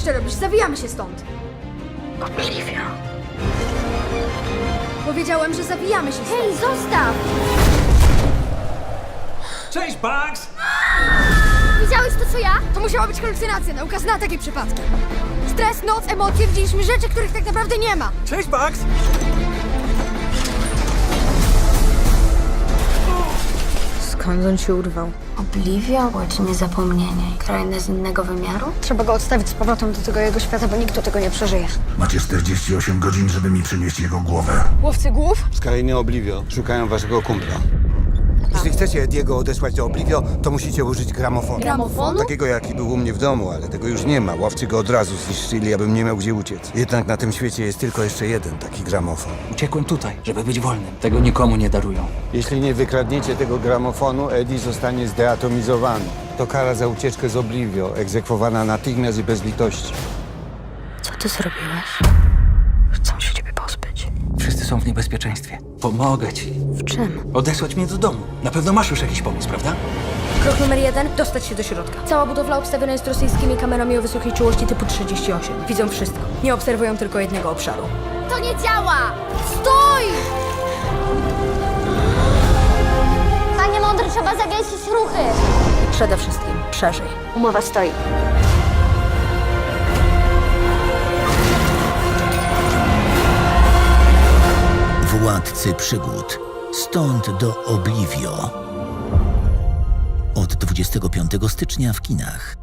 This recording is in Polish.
jeszcze robisz? Zawijamy się stąd. Oliwia. Powiedziałem, że zawijamy się stąd. Hej, zostaw! Cześć, Bugs! Widziałeś to, co ja? To musiała być halucynacja, nauka zna takie przypadki. Stres, noc, emocje, widzieliśmy rzeczy, których tak naprawdę nie ma. Cześć, Bugs! Skąd on się urwał? Obliwia, bądź niezapomnienie. Kraina z innego wymiaru? Trzeba go odstawić z powrotem do tego jego świata, bo nikt do tego nie przeżyje. Macie 48 godzin, żeby mi przynieść jego głowę. Łowcy głów? Z krainy Oblivio szukają waszego kumpla. Jeśli chcecie Ediego odesłać do Oblivio, to musicie użyć gramofonu. Gramofonu? Takiego, jaki był u mnie w domu, ale tego już nie ma. Łowcy go od razu zniszczyli, abym nie miał gdzie uciec. Jednak na tym świecie jest tylko jeszcze jeden taki gramofon. Uciekłem tutaj, żeby być wolnym. Tego nikomu nie darują. Jeśli nie wykradniecie tego gramofonu, Eddie zostanie zdeatomizowany. To kara za ucieczkę z Oblivio, egzekwowana natychmiast i bez litości. Co ty zrobiłeś? Są w niebezpieczeństwie. Pomogę ci. W czym? Odesłać mnie do domu. Na pewno masz już jakiś pomysł, prawda? Krok numer jeden, dostać się do środka. Cała budowla obstawiona jest rosyjskimi kamerami o wysokiej czułości typu 38. Widzą wszystko. Nie obserwują tylko jednego obszaru. To nie działa! Stój! Panie mądry, trzeba zawiesić ruchy. Przede wszystkim przeżyj. Umowa stoi. Władcy przygód. Stąd do Oblivio. Od 25 stycznia w kinach.